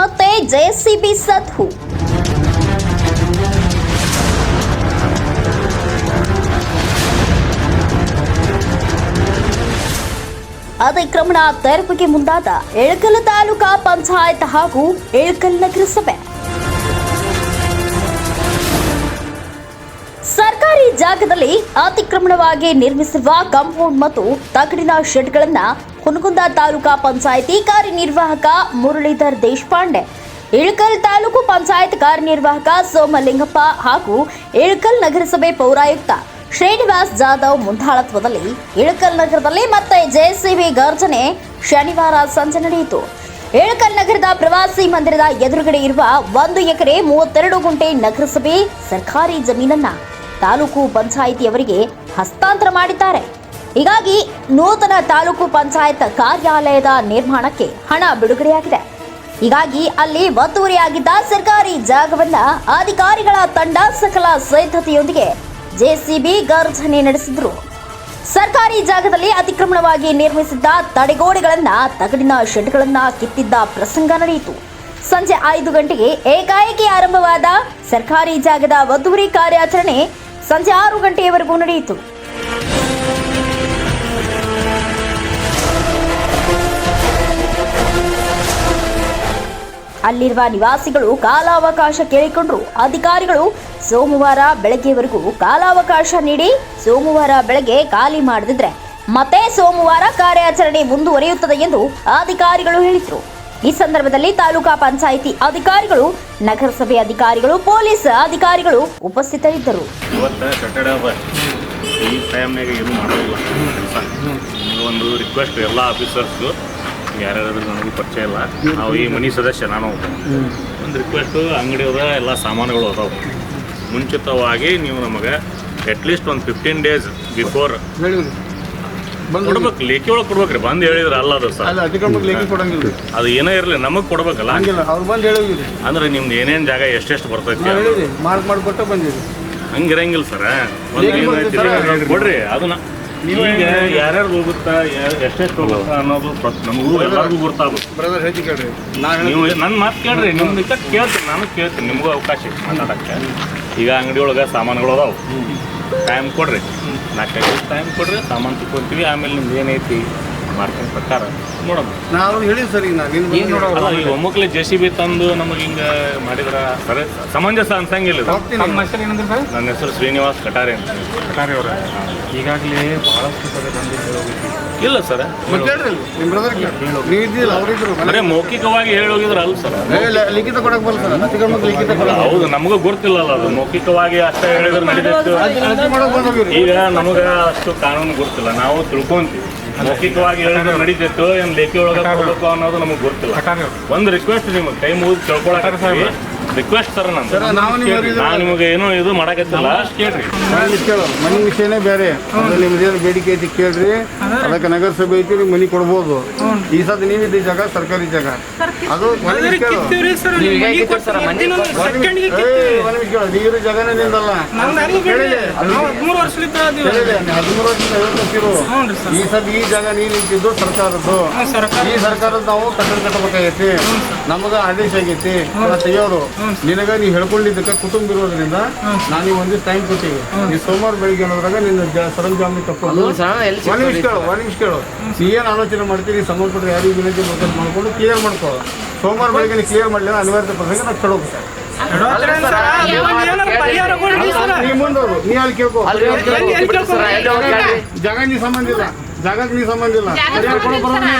ಮತ್ತೆ ಜೆಸಿಬಿ ಸದ್ದು ಅತಿಕ್ರಮಣ ತೆರವಿಗೆ ಮುಂದಾದ ಇಳಕಲ್ ತಾಲೂಕಾ ಪಂಚಾಯತ್ ಹಾಗೂ ಇಳಕಲ್ ನಗರಸಭೆ. ಜಾಗದಲ್ಲಿ ಅತಿಕ್ರಮಣವಾಗಿ ನಿರ್ಮಿಸಿರುವ ಕಾಂಪೌಂಡ್ ಮತ್ತು ತಗಡಿನ ಶೆಡ್ಗಳನ್ನ ಹುನಗುಂದ ತಾಲೂಕಾ ಪಂಚಾಯಿತಿ ಕಾರ್ಯನಿರ್ವಾಹಕ ಮುರಳೀಧರ್ ದೇಶಪಾಂಡೆ, ಇಳಕಲ್ ತಾಲೂಕು ಪಂಚಾಯತ್ ಕಾರ್ಯನಿರ್ವಾಹಕ ಸೋಮಲಿಂಗಪ್ಪ ಹಾಗೂ ಇಳಕಲ್ ನಗರಸಭೆ ಪೌರಾಯುಕ್ತ ಶ್ರೀನಿವಾಸ್ ಜಾಧವ್ ಮುಂದಾಳತ್ವದಲ್ಲಿ ಇಳಕಲ್ ನಗರದಲ್ಲಿ ಮತ್ತೆ ಜೆಸಿಬಿ ಗರ್ಜನೆ ಶನಿವಾರ ಸಂಜೆ ನಡೆಯಿತು. ಇಳಕಲ್ ನಗರದ ಪ್ರವಾಸಿ ಮಂದಿರದ ಎದುರುಗಡೆ ಇರುವ ಒಂದು ಎಕರೆ ಮೂವತ್ತೆರಡು ಗುಂಟೆ ನಗರಸಭೆ ಸರ್ಕಾರಿ ಜಮೀನನ್ನ ತಾಲೂಕು ಪಂಚಾಯಿತಿಯವರಿಗೆ ಹಸ್ತಾಂತರ ಮಾಡಿದ್ದಾರೆ. ಹೀಗಾಗಿ ನೂತನ ತಾಲೂಕು ಪಂಚಾಯತ್ ಕಾರ್ಯಾಲಯದ ನಿರ್ಮಾಣಕ್ಕೆ ಹಣ ಬಿಡುಗಡೆಯಾಗಿದೆ. ಹೀಗಾಗಿ ಅಲ್ಲಿ ಒತ್ತುವರಿಯಾಗಿದ್ದ ಸರ್ಕಾರಿ ಜಾಗವನ್ನ ಅಧಿಕಾರಿಗಳ ತಂಡ ಸಕಲ ಸಿದ್ಧತೆಯೊಂದಿಗೆ ಜೆಸಿಬಿ ಗರ್ಜನೆ ನಡೆಸಿದ್ರು. ಸರ್ಕಾರಿ ಜಾಗದಲ್ಲಿ ಅತಿಕ್ರಮಣವಾಗಿ ನಿರ್ಮಿಸಿದ್ದ ತಡೆಗೋಡೆಗಳನ್ನ ತಗಡಿನ ಶೆಡ್ಗಳನ್ನ ಕಿತ್ತಿದ್ದ ಪ್ರಸಂಗ ನಡೆಯಿತು. ಸಂಜೆ ಐದು ಗಂಟೆಗೆ ಏಕಾಏಕಿ ಆರಂಭವಾದ ಸರ್ಕಾರಿ ಜಾಗದ ಒತ್ತುವರಿ ಕಾರ್ಯಾಚರಣೆ ಸಂಜೆ ಆರು ಗಂಟೆಯವರೆಗೂ ನಡೆಯಿತು. ಅಲ್ಲಿರುವ ನಿವಾಸಿಗಳು ಕಾಲಾವಕಾಶ ಕೇಳಿಕೊಂಡರು. ಅಧಿಕಾರಿಗಳು ಸೋಮವಾರ ಬೆಳಗ್ಗೆವರೆಗೂ ಕಾಲಾವಕಾಶ ನೀಡಿ ಸೋಮವಾರ ಬೆಳಗ್ಗೆ ಖಾಲಿ ಮಾಡದಿದ್ರೆ ಮತ್ತೆ ಸೋಮವಾರ ಕಾರ್ಯಾಚರಣೆ ಮುಂದುವರಿಯುತ್ತದೆ ಎಂದು ಅಧಿಕಾರಿಗಳು ಹೇಳಿದರು. ಈ ಸಂದರ್ಭದಲ್ಲಿ ತಾಲೂಕಾ ಪಂಚಾಯಿತಿ ಅಧಿಕಾರಿಗಳು, ನಗರಸಭೆ ಅಧಿಕಾರಿಗಳು, ಪೊಲೀಸ್ ಅಧಿಕಾರಿಗಳು ಉಪಸ್ಥಿತರಿದ್ದರು. ಇವತ್ತು ಸ್ಯಾಟರ್ಡೆ ಅದ ಈ ಟೈಮ್ನಾಗ ಏನು ಮಾಡೋದಿಲ್ಲ. ಕೆಲಸ ಒಂದು ರಿಕ್ವೆಸ್ಟ್ ಎಲ್ಲ ಆಫೀಸರ್ಸ್ಗೂ ಯಾರ್ಯಾರು ನನಗೂ ಪರಿಚಯ ಇಲ್ಲ. ನಾವು ಈ ಮನೆ ಸದಸ್ಯ, ನಾನು ಒಂದು ರಿಕ್ವೆಸ್ಟು ಅಂಗಡಿಯವ್ರ ಎಲ್ಲ ಸಾಮಾನುಗಳು ಅದಾವೆ. ಮುಂಚಿತವಾಗಿ ನೀವು ನಮಗೆ ಅಟ್ಲೀಸ್ಟ್ ಒಂದು ಫಿಫ್ಟೀನ್ ಡೇಸ್ ಬಿಫೋರ್ ಕೊಡ್ಬೇಕು ಲೇಖಿ ಒಳಗೆ ಕೊಡ್ಬೇಕ್ರಿ ಬಂದು ಹೇಳಿದ್ರೆ ಅಲ್ಲ ಅದು ಸರ್. ಅಲ್ಲ ಅತಿಕ್ರಮಕ್ಕೆ ಲೇಖಿ ಕೊಡಂಗಿಲ್ಲ. ಅದು ಏನೇ ಇರಲಿ ನಮಗೆ ಕೊಡ್ಬೇಕಲ್ಲ. ಹಂಗಿಲ್ಲ ಅವ್ರು ಬಂದು ಹೇಳಿವ್ರಿ ಅಂದ್ರೆ ನಿಮ್ದು ಏನೇನು ಜಾಗ ಎಷ್ಟೆಷ್ಟು ಬರ್ತೈತಿ ನಾವು ಹೇಳಿದ್ರಿ ಮಾರ್ಕ್ ಮಾಡಿಕೊಟ್ಟು ಬಂದಿರಿ ಹಂಗಿರಂಗಿಲ್ಲ ಸರ್? ಕೊಡ್ರಿ ಅದನ್ನ. ಈಗ ಯಾರ್ಯಾರು ಹೋಗುತ್ತಾ ಯಾ- ಎಷ್ಟೆಷ್ಟು ಹೋಗುತ್ತಾ ಅನ್ನೋದು ನಮಗೂ ಎಲ್ಲರಿಗೂ ಗೊತ್ತಾಗುತ್ತೆ ಬ್ರದರ್ ಹೆಚ್ಚು ಕೇಳ್ರಿ. ನಾನು ನೀವು ನನ್ನ ಮಾತು ಕೇಳ್ರಿ ನಿಮ್ದು ಕೇಳ್ತೀನಿ ನಾನು ಕೇಳ್ತೀನಿ ನಿಮಗೂ ಅವಕಾಶ ಐತಿ ಮಾತಾಡಕ್ಕೆ. ಈಗ ಅಂಗಡಿ ಒಳಗೆ ಸಾಮಾನುಗಳು ಅದಾವು. ಟೈಮ್ ಕೊಡ್ರಿ. ನಾಲ್ಕೈದು ದಿವಸ ಟೈಮ್ ಕೊಡ್ರಿ ಸಾಮಾನು ತಿಕ್ಕೊಂತೀವಿ. ಆಮೇಲೆ ನಿಮ್ದು ಏನೈತಿ ಮಾರ್ಕೆಟ್ ಪ್ರಕಾರ ನೋಡೋಣ ನಾವು ಹೇಳಿದ್ವಿ ಸರ್ ಈಗ ನಾನು ಏನು ಈಗ ಒಮ್ಮಕ್ಲೆ ಜೆ ಸಿ ಬಿ ತಂದು ನಮಗೆ ಹಿಂಗೆ ಮಾಡಿದ್ರ ಸರಿ ಸಮಂಜಸ ಅನ್ಸಂಗಿಲ್ಲ ನಮ್ಮ ಹೆಸರು ಏನಂದ್ರೆ ಸರ್? ನನ್ನ ಹೆಸರು ಶ್ರೀನಿವಾಸ್ ಕಟಾರೆ ಅಂತ. ಕಟಾರಿ ಅವರ. ಈಗಾಗಲೇ ಬಹಳಷ್ಟು ಸಲ ಬಂದಿದ್ದು ಇಲ್ಲ ಸರ್. ಬರೇ ಮೌಖಿಕವಾಗಿ ಹೇಳಿ ಹೋಗಿದ್ರ ಅಲ್ಲ ಸರ್. ಲಿಖಿತ ಕೊಡಕ್ ಸರ್. ಲಿಖಿತ ಹೌದು ನಮಗೂ ಗೊತ್ತಿಲ್ಲಲ್ಲ ಅದು. ಮೌಖಿಕವಾಗಿ ಅಷ್ಟೇ ಹೇಳಿದ್ರೆ ನಡೀತಿತ್ತು ಈಗ ನಮಗ ಅಷ್ಟು ಕಾನೂನು ಗೊತ್ತಿಲ್ಲ. ನಾವು ತಿಳ್ಕೊಂತೀವಿ. ಮೌಖಿಕವಾಗಿ ಹೇಳಿದ್ರೆ ನಡೀತಿತ್ತು ಏನ್ ಲೇಖಿ ಒಳಗೆ ಅನ್ನೋದು ನಮಗೆ ಗೊತ್ತಿಲ್ಲ. ಒಂದು ರಿಕ್ವೆಸ್ಟ್ ನಿಮಗೆ ಟೈಮ್ ಮುಗಿದು ತಿಳ್ಕೊಳಕ್ಕೆ ರಿಕ್ವೆಸ್ಟ್ ಸರ್ ನಂದು. ನಾವು ನಾನು ನಿಮಗೆ ಏನು ಇದು ಮಾಡಕತ್ತಿಲ್ಲ. ಕೇಳ್ರಿ. ಮನೆ ಮನೆ ವಿಷಯನೇ ಬೇರೆ. ನಿಮ್ದೇನು ಬೇಡಿಕೆ ಐತಿ ಕೇಳ್ರಿ. ಅದಕ್ಕೆ ನಗರಸಭೆ ಐತಿ ಮನೆ ಕೊಡ್ಬೋದು. ಈ ಸತಿ ನೀವಿದ್ದ ಜಾಗ ಸರ್ಕಾರಿ ಜಾಗ. ಅದು ನೀರು ಜಾಗನೇ ನಿಂದಲ್ಲ ಹದಿಮೂರು ವರ್ಷದಿಂದ ಈ ಸತಿ ಈ ಜಾಗ ನೀರು ನಿಂತಿದ್ದು ಸರ್ಕಾರದ್ದು. ಈ ಸರ್ಕಾರದ ನಾವು ಕಟ್ಟಡ ಕಟ್ಟಬೇಕಾಗೈತಿ. ನಮಗ ಆದೇಶ ಆಗೈತಿ. ತೆಗಿಯೋರು ನಿನಗ ನೀ ಹೇಳ್ಕೊಂಡಿದ್ದಕ್ಕೆ ಕುಟುಂಬ ಇರೋದ್ರಿಂದ ನಾನು ನೀವು ಒಂದಿಷ್ಟು ಟೈಮ್ ಕೊಟ್ಟಿವಿ ನೀ ಸೋಮವಾರ ಬೆಳಿಗ್ಗೆ ಅನ್ನೋದ್ರಾಗ ನಿನ್ನ ಜ- ಸರಂಜಾಮಿ ತಪ್ಪು. ಒಂದ್ ನಿಮಿಷ ಕೇಳು ಒಂದ್ ನಿಮಿಷ ಕೇಳು. ನೀ ಏನು ಆಲೋಚನೆ ಮಾಡ್ತೀನಿ ಸಂಬಂಧಪಟ್ಟ ಯಾರಿಗೂ ವಿನಂತಿ ಮಾಡ್ಕೊಂಡು ಕ್ಲಿಯರ್ ಮಾಡ್ಕೋ. ಸೋಮವಾರ ಬೆಳಗ್ಗೆ ಕ್ಲಿಯರ್ ಮಾಡಲಿಲ್ಲ ಅನಿವಾರ್ಯ ಪ್ರಸಂಗ ನಾವು ಸರ್, ಪರಿಹಾರ ನೀ ಮುಂದವರು ನೀ ಅಲ್ಲಿ ಕೇಳ್ಕೊ? ಜಾಗ ನೀ ಸಂಬಂಧ ಇಲ್ಲ ಜಾಗಕ್ಕೆ ನೀ ಸಂಬಂಧ ಇಲ್ಲ. ಪರಿಹಾರ ಕೊಡೋ ಬರೋದಿಲ್ಲ.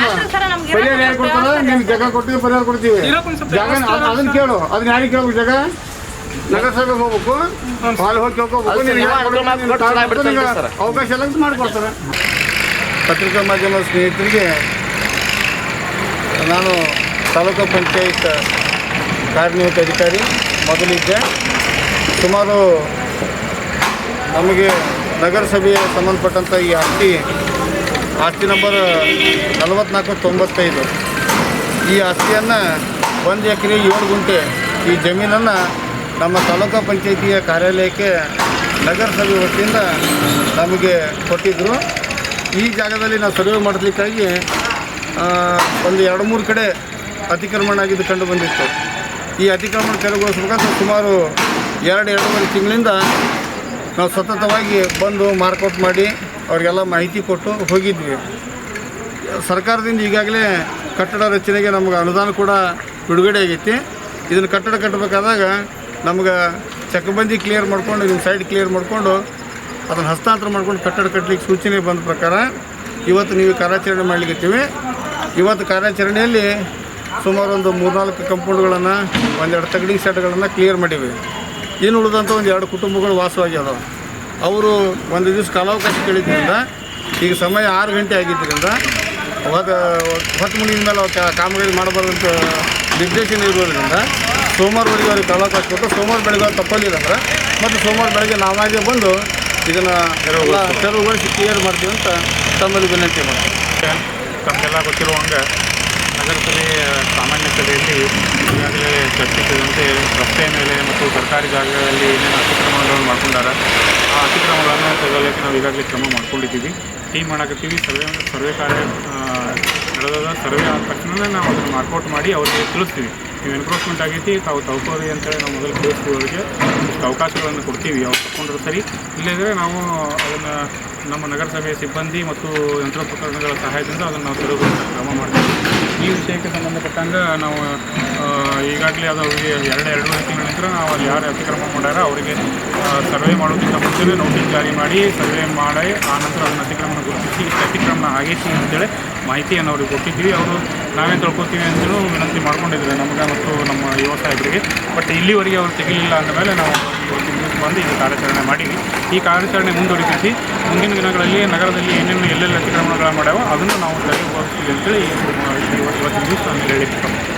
ಪರಿಹಾರ ಯಾರು ಕೊಡ್ತಾರ? ನಿಮ್ಗೆ ಜಾಗ ಕೊಡ್ತೀವಿ ಪರಿಹಾರ ಕೊಡ್ತೀವಿ. ಜಾಗ ಅದನ್ನ ಕೇಳು ಅದನ್ನ ಯಾರಿಗೆ ಕೇಳ್ಬೇಕು ಜಾಗ ನಗರಸಭೆಗೆ ಹೋಗ್ಬೇಕು ಅಲ್ಲಿ ಹೋಗಿ ಕೇಳ್ಕೋಬೇಕು ಅವಕಾಶ ಎಲ್ಲ ಮಾಡ್ಕೊಡ್ತಾರೆ. ಪತ್ರಿಕಾ ಮಾಧ್ಯಮ ಸ್ನೇಹಿತರಿಗೆ ನಾನು ತಾಲೂಕು ಪಂಚಾಯತ್ ಕಾರ್ಯನಿರತ ಅಧಿಕಾರಿ ಮೊದಲಿದ್ದೆ ಸುಮಾರು ನಮಗೆ ನಗರಸಭೆಗೆ ಸಂಬಂಧಪಟ್ಟಂಥ ಈ ಆಸ್ತಿ ಆಸ್ತಿ ನಂಬರ್ ನಲವತ್ನಾಲ್ಕು ತೊಂಬತ್ತೈದು. ಈ ಆಸ್ತಿಯನ್ನು ಒಂದು ಎಕರೆ ಏಳು ಗುಂಟೆ ಈ ಜಮೀನನ್ನು ನಮ್ಮ ತಾಲೂಕು ಪಂಚಾಯಿತಿಯ ಕಾರ್ಯಾಲಯಕ್ಕೆ ನಗರಸಭೆ ವತಿಯಿಂದ ನಮಗೆ ಕೊಟ್ಟಿದ್ದರು ಈ ಜಾಗದಲ್ಲಿ ನಾವು ಸರ್ವೆ ಮಾಡಲಿಕ್ಕಾಗಿ ಒಂದು ಎರಡು ಮೂರು ಕಡೆ ಅತಿಕ್ರಮಣ ಆಗಿದ್ದು ಕಂಡು ಬಂದಿತ್ತು. ಈ ಅತಿಕ್ರಮಣ ತೆರವುಗೊಳಿಸ್ಬೇಕಂತ ಸುಮಾರು ಎರಡು, ಎರಡೂವರೆ ತಿಂಗಳಿಂದ ನಾವು ಸತತವಾಗಿ ಬಂದು ಮಾರ್ಕೌಟ್ ಮಾಡಿ ಅವರಿಗೆಲ್ಲ ಮಾಹಿತಿ ಕೊಟ್ಟು ಹೋಗಿದ್ವಿ. ಸರ್ಕಾರದಿಂದ ಈಗಾಗಲೇ ಕಟ್ಟಡ ರಚನೆಗೆ ನಮಗೆ ಅನುದಾನ ಕೂಡ ಬಿಡುಗಡೆ ಆಗೈತಿ. ಇದನ್ನು ಕಟ್ಟಡ ಕಟ್ಟಬೇಕಾದಾಗ ನಮ್ಗೆ ಚಕಬಂದಿ ಕ್ಲಿಯರ್ ಮಾಡ್ಕೊಂಡು ಇದನ್ನ ಸೈಡ್ ಕ್ಲಿಯರ್ ಮಾಡಿಕೊಂಡು ಅದನ್ನು ಹಸ್ತಾಂತರ ಮಾಡ್ಕೊಂಡು ಕಟ್ಟಡ ಕಟ್ಟಲಿಕ್ಕೆ ಸೂಚನೆ ಬಂದ ಪ್ರಕಾರ ಇವತ್ತು ನೀವು ಕಾರ್ಯಾಚರಣೆ ಮಾಡಲಿಕ್ಕೆ ಇವತ್ತು ಕಾರ್ಯಾಚರಣೆಯಲ್ಲಿ ಸುಮಾರು ಒಂದು ಮೂರ್ನಾಲ್ಕು ಕಂಪೌಂಡ್ಗಳನ್ನು ಒಂದೆರಡು ತಗಡಿ ಸೆಟ್ಗಳನ್ನು ಕ್ಲಿಯರ್ ಮಾಡೀವಿ. ಇನ್ನು ಉಳಿದಂಥ ಒಂದು ಎರಡು ಕುಟುಂಬಗಳು ವಾಸವಾಗ್ಯದ ಅವರು ಒಂದು ದಿವಸ ಕಾಲಾವಕಾಶ ಕೇಳಿದ್ರಿಂದ, ಈಗ ಸಮಯ ಆರು ಗಂಟೆ ಆಗಿದ್ದರಿಂದ ಅವಾಗ ಹೊತ್ತು ಮುಗಿದ ಮೇಲೆ ಕಾಮಗಾರಿ ಮಾಡಬಾರ್ದಂತ ನಿರ್ದೇಶನ ಇರೋದ್ರಿಂದ, ಸೋಮವಾರವರೆಗೆ ಅವ್ರಿಗೆ ಕಾಲಾವಕಾಶ ಕೊಟ್ಟು ಸೋಮವಾರ ಬೆಳಗ್ಗೆ ತಪ್ಪಲಿಲ್ಲ ಅಂದ್ರೆ, ಮತ್ತು ಸೋಮವಾರ ಬೆಳಗ್ಗೆ ನಾವಾಗೇ ಬಂದು ಇದನ್ನು ತೆರವುಗೊಳಿಸಿ ಕ್ಲಿಯರ್ ಮಾಡ್ತೀವಿ ಅಂತ ತಮ್ಮಲ್ಲಿ ವಿನಂತಿ ಮಾಡ್ತೀವಿ ತಮಗೆಲ್ಲ ಗೊತ್ತಿರುವಂಗೆ ನಗರಸಭೆ ಸಾಮಾನ್ಯ ಸಭೆಯಲ್ಲಿ ಈಗಾಗಲೇ ಚರ್ಚಿಸಿದಂತೆ ರಸ್ತೆ ಮೇಲೆ ಮತ್ತು ಸರ್ಕಾರಿ ಜಾಗಗಳಲ್ಲಿ ಏನೇನು ಅತಿಕ್ರಮಣಗಳನ್ನು ಮಾಡ್ಕೊಂಡಾರ, ಆ ಅತಿಕ್ರಮಗಳನ್ನು ತೆಗೆಯಲಿಕ್ಕೆ ನಾವು ಈಗಾಗಲೇ ಕ್ರಮ ಮಾಡ್ಕೊಂಡಿದ್ದೀವಿ. ಟೀಮ್ ಮಾಡಕತ್ತೀವಿ. ಸರ್ವೆ ಸರ್ವೆ ಕಾರ್ಯ ನಡೆದ ಸರ್ವೆ ಆದ ತಕ್ಷಣವೇ ನಾವು ಅದನ್ನು ಮಾರ್ಕೌಟ್ ಮಾಡಿ ಅವ್ರಿಗೆ ತಿಳಿಸ್ತೀವಿ. ನೀವು ಎನ್ಕ್ರೋಚ್ಮೆಂಟ್ ಆಗೈತಿ, ತಾವು ತಗೊಳ್ಳಿ ಅಂತೇಳಿ ನಾವು ಮೊದಲು ತಿಳಿಸ್ಕೊಳ್ಳೋರಿಗೆ ಇಷ್ಟು ಅವಕಾಶಗಳನ್ನು ಕೊಡ್ತೀವಿ. ಅವ್ರು ತಗೊಂಡ್ರೆ ಸರಿ. ಇಲ್ಲದ್ರೆ ನಾವು ಅದನ್ನು ನಮ್ಮ ನಗರಸಭೆಯ ಸಿಬ್ಬಂದಿ ಮತ್ತು ಯಂತ್ರೋಪಕರಣಗಳ ಸಹಾಯದಿಂದ ಅದನ್ನು ನಾವು ತೆರವುಗೊಳಿಸಲು ಕ್ರಮ ಮಾಡ್ತೀವಿ. ಈ ವಿಷಯಕ್ಕೆ ಸಂಬಂಧಪಟ್ಟಂಗೆ ನಾವು ಈಗಾಗಲೇ ಅದು ಅವರಿಗೆ ಎರಡು ಎರಡೂವರೆ ತಿಂಗಳ ನಂತರ ನಾವು ಅಲ್ಲಿ ಯಾರು ಅತಿಕ್ರಮ ಮಾಡ್ಯಾರ ಅವರಿಗೆ ಸರ್ವೆ ಮಾಡೋದಕ್ಕಿಂತ ಮುಂಚೆನೇ ನೋಟಿಸ್ ಜಾರಿ ಮಾಡಿ, ಸರ್ವೆ ಮಾಡಿ, ಆ ನಂತರ ಅದನ್ನು ಅತಿಕ್ರಮಣ ಗುರುತಿಸಿ ಅತಿಕ್ರಮಣ ಆಗೈತಿ ಅಂತೇಳಿ ಮಾಹಿತಿಯನ್ನು ಅವ್ರಿಗೆ ಕೊಟ್ಟಿದ್ವಿ ಅವರು ನಾವೇ ತಿಳ್ಕೊತೀವಿ ಅಂತಲೂ ವಿನಂತಿ ಮಾಡ್ಕೊಂಡಿದ್ದಾರೆ ನಮಗೆ ಮತ್ತು ನಮ್ಮ ಯುವ ಸಾಹೇಬರಿಗೆ ಬಟ್ ಇಲ್ಲಿವರೆಗೆ ಅವರು ತೆಗಿಲಿಲ್ಲ ಅಂದಮೇಲೆ ನಾವು ಇವತ್ತು ಬಂದು ಈ ಕಾರ್ಯಾಚರಣೆ ಮಾಡಿವಿ ಈ ಕಾರ್ಯಾಚರಣೆ ಮುಂದುವರಿಸಿ ಮುಂದಿನ ದಿನಗಳಲ್ಲಿ ನಗರದಲ್ಲಿ ಏನೇನು ಎಲ್ಲೆಲ್ಲ ಅತಿಕ್ರಮಣಗಳು ಮಾಡ್ಯಾವೋ ಅದನ್ನು ನಾವು ತೆರವುಗೊಳಿಸ್ತೀವಿ ಅಂತೇಳಿ ಇವತ್ತಿನ ದಿವಸ ಹೇಳಿದ್ದೀನಿ